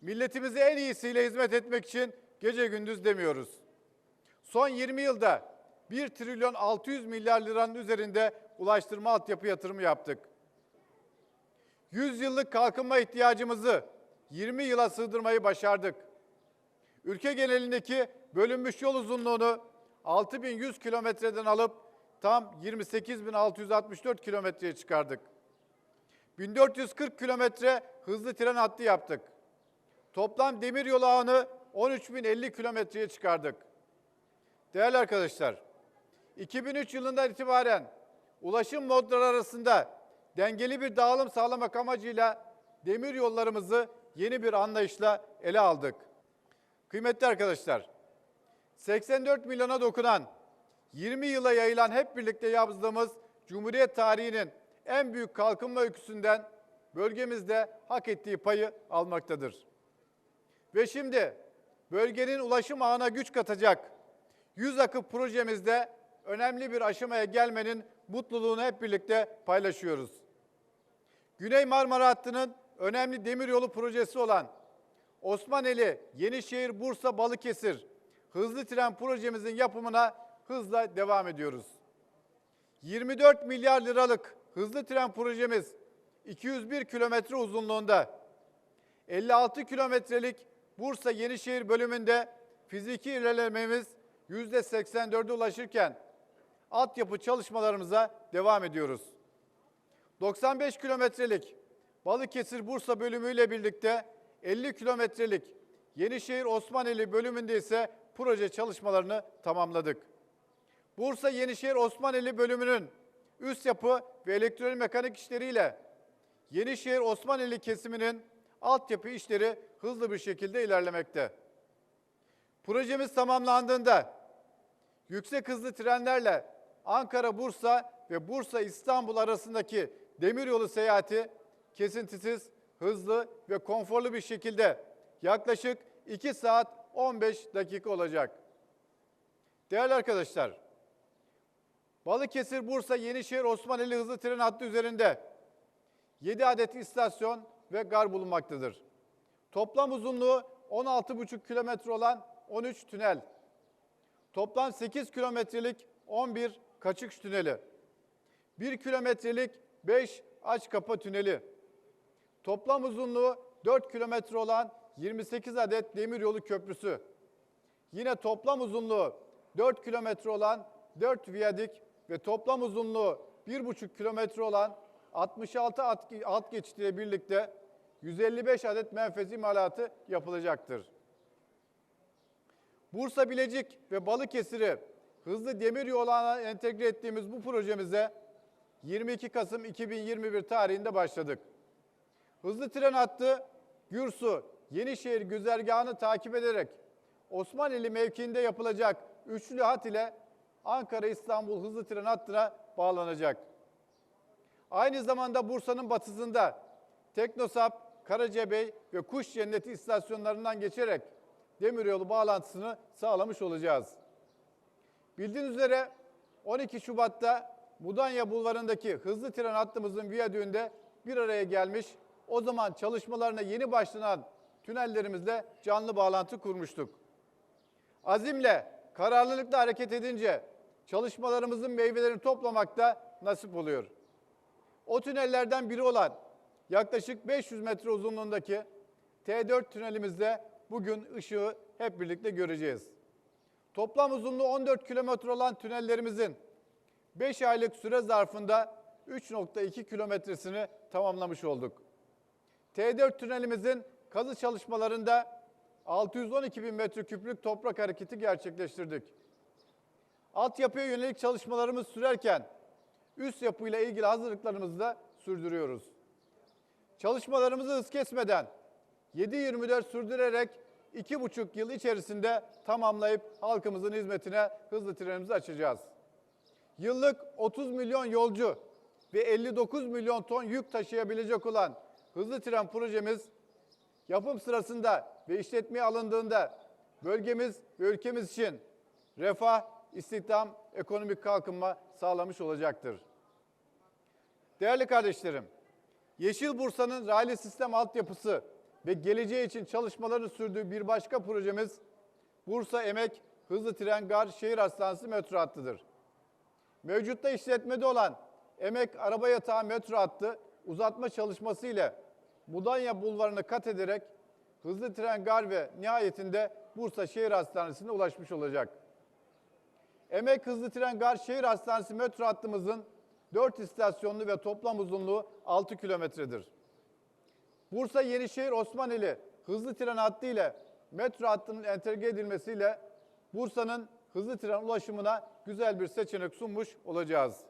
Milletimize en iyisiyle hizmet etmek için gece gündüz demiyoruz. Son 20 yılda 1 trilyon 600 milyar liranın üzerinde ulaştırma altyapı yatırımı yaptık. 100 yıllık kalkınma ihtiyacımızı 20 yıla sığdırmayı başardık. Ülke genelindeki bölünmüş yol uzunluğunu 6100 kilometreden alıp tam 28664 kilometreye çıkardık. 1440 kilometre hızlı tren hattı yaptık. Toplam demir yolu ağını 13050 kilometreye çıkardık. Değerli arkadaşlar, 2003 yılından itibaren ulaşım modları arasında dengeli bir dağılım sağlamak amacıyla demir yollarımızı yeni bir anlayışla ele aldık. Kıymetli arkadaşlar, 84 milyona dokunan, 20 yıla yayılan hep birlikte yazdığımız Cumhuriyet tarihinin en büyük kalkınma öyküsünden bölgemizde hak ettiği payı almaktadır. Ve şimdi bölgenin ulaşım ağına güç katacak 100 akıp projemizde önemli bir aşamaya gelmenin mutluluğunu hep birlikte paylaşıyoruz. Güney Marmara Hattı'nın önemli demiryolu projesi olan Osmaneli, Yenişehir, Bursa, Balıkesir hızlı tren projemizin yapımına hızla devam ediyoruz. 24 milyar liralık hızlı tren projemiz 201 kilometre uzunluğunda. 56 kilometrelik Bursa Yenişehir bölümünde fiziki ilerlememiz %84'e ulaşırken altyapı çalışmalarımıza devam ediyoruz. 95 kilometrelik Balıkesir Bursa bölümüyle birlikte 50 kilometrelik Yenişehir Osmaneli bölümünde ise proje çalışmalarını tamamladık. Bursa Yenişehir Osmaneli bölümünün üst yapı ve elektromekanik işleriyle Yenişehir Osmaneli kesiminin altyapı işleri hızlı bir şekilde ilerlemekte. Projemiz tamamlandığında yüksek hızlı trenlerle Ankara-Bursa ve Bursa-İstanbul arasındaki demiryolu seyahati kesintisiz, hızlı ve konforlu bir şekilde yaklaşık 2 saat 15 dakika olacak. Değerli arkadaşlar, Balıkesir, Bursa, Yenişehir, Osmaneli hızlı tren hattı üzerinde 7 adet istasyon ve gar bulunmaktadır. Toplam uzunluğu 16,5 kilometre olan 13 tünel, toplam 8 kilometrelik 11 kaçış tüneli, 1 kilometrelik 5 aç kapa tüneli, toplam uzunluğu 4 kilometre olan 28 adet demiryolu köprüsü, yine toplam uzunluğu 4 kilometre olan 4 viyadik ve toplam uzunluğu 1,5 kilometre olan 66 alt, alt geçitiyle birlikte 155 adet menfez imalatı yapılacaktır. Bursa Bilecik ve Balıkesir'i hızlı demir yoluna entegre ettiğimiz bu projemize 22 Kasım 2021 tarihinde başladık. Hızlı tren hattı Gürsu, Yenişehir güzergahını takip ederek Osmaneli mevkiinde yapılacak üçlü hat ile Ankara-İstanbul hızlı tren hattına bağlanacak. Aynı zamanda Bursa'nın batısında Teknosap, Karacabey ve Kuş Cenneti istasyonlarından geçerek demiryolu bağlantısını sağlamış olacağız. Bildiğiniz üzere 12 Şubat'ta Mudanya Bulvarı'ndaki hızlı tren hattımızın viyadüğünde bir araya gelmiş, o zaman çalışmalarına yeni başlanan tünellerimizle canlı bağlantı kurmuştuk. Azimle, kararlılıkla hareket edince çalışmalarımızın meyvelerini toplamakta nasip oluyor. O tünellerden biri olan yaklaşık 500 metre uzunluğundaki T4 tünelimizde bugün ışığı hep birlikte göreceğiz. Toplam uzunluğu 14 kilometre olan tünellerimizin 5 aylık süre zarfında 3.2 kilometresini tamamlamış olduk. T4 tünelimizin kazı çalışmalarında 612 bin metreküplük toprak hareketi gerçekleştirdik. Altyapıya yönelik çalışmalarımız sürerken üst yapıyla ilgili hazırlıklarımızı da sürdürüyoruz. Çalışmalarımızı hız kesmeden 7-24 sürdürerek 2,5 yıl içerisinde tamamlayıp halkımızın hizmetine hızlı trenimizi açacağız. Yıllık 30 milyon yolcu ve 59 milyon ton yük taşıyabilecek olan hızlı tren projemiz yapım sırasında ve işletmeye alındığında bölgemiz ve ülkemiz için refah, istihdam, ekonomik kalkınma sağlamış olacaktır. Değerli kardeşlerim, Yeşil Bursa'nın raylı sistem altyapısı ve geleceği için çalışmalarını sürdüğü bir başka projemiz Bursa Emek Hızlı Tren Gar Şehir Hastanesi metro hattıdır. Mevcutta işletmede olan Emek Araba Yatağı metro hattı uzatma çalışması ile Mudanya Bulvarı'nı kat ederek hızlı tren gar ve nihayetinde Bursa Şehir Hastanesi'ne ulaşmış olacak. Emek Hızlı Tren Gar Şehir Hastanesi metro hattımızın 4 istasyonlu ve toplam uzunluğu 6 kilometredir. Bursa Yenişehir Osmaneli hızlı tren hattı ile metro hattının entegre edilmesiyle Bursa'nın hızlı tren ulaşımına güzel bir seçenek sunmuş olacağız.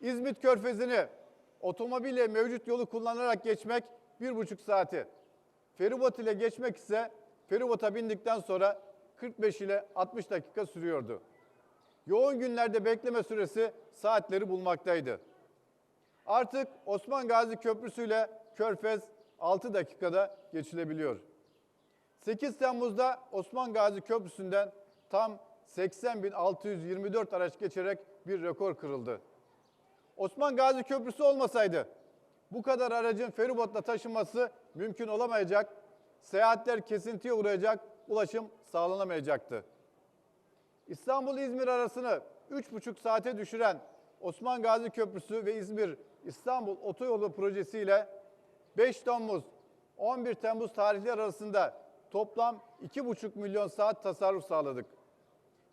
İzmit Körfezi'ni otomobille mevcut yolu kullanarak geçmek bir buçuk saati. Feribot ile geçmek ise feribota bindikten sonra 45 ile 60 dakika sürüyordu. Yoğun günlerde bekleme süresi saatleri bulmaktaydı. Artık Osman Gazi Köprüsü ile Körfez 6 dakikada geçilebiliyor. 8 Temmuz'da Osman Gazi Köprüsü'nden tam 80.624 araç geçerek bir rekor kırıldı. Osman Gazi Köprüsü olmasaydı bu kadar aracın feribotla taşınması mümkün olamayacak, seyahatler kesintiye uğrayacak, ulaşım sağlanamayacaktı. İstanbul-İzmir arasını 3,5 saate düşüren Osman Gazi Köprüsü ve İzmir-İstanbul Otoyolu projesiyle 5 Temmuz 11 Temmuz tarihleri arasında toplam 2,5 milyon saat tasarruf sağladık.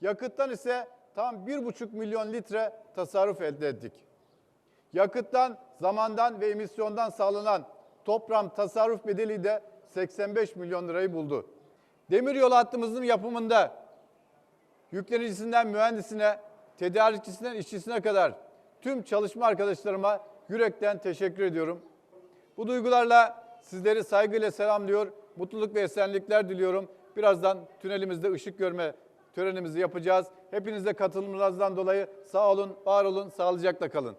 Yakıttan ise tam 1,5 milyon litre tasarruf elde ettik. Yakıttan, zamandan ve emisyondan sağlanan toplam tasarruf bedeli de 85 milyon lirayı buldu. Demiryolu hattımızın yapımında yüklenicisinden mühendisine, tedarikçisinden işçisine kadar tüm çalışma arkadaşlarıma yürekten teşekkür ediyorum. Bu duygularla sizleri saygıyla selamlıyor, mutluluk ve esenlikler diliyorum. Birazdan tünelimizde ışık görme törenimizi yapacağız. Hepinize katılımınızdan dolayı sağ olun, var olun, sağlıcakla kalın.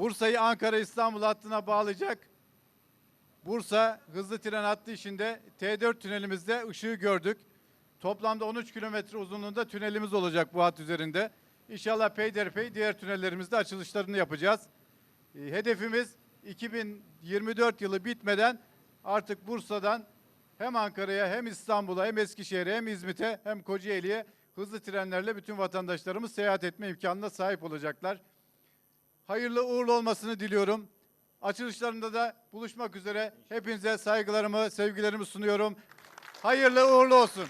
Bursa'yı Ankara İstanbul hattına bağlayacak Bursa hızlı tren hattı işinde T4 tünelimizde ışığı gördük. Toplamda 13 kilometre uzunluğunda tünelimiz olacak bu hat üzerinde. İnşallah peyderpey diğer tünellerimizde açılışlarını yapacağız. E, Hedefimiz 2024 yılı bitmeden artık Bursa'dan hem Ankara'ya hem İstanbul'a hem Eskişehir'e hem İzmit'e hem Kocaeli'ye hızlı trenlerle bütün vatandaşlarımız seyahat etme imkanına sahip olacaklar. Hayırlı uğurlu olmasını diliyorum. Açılışlarında da buluşmak üzere hepinize saygılarımı, sevgilerimi sunuyorum. Hayırlı uğurlu olsun.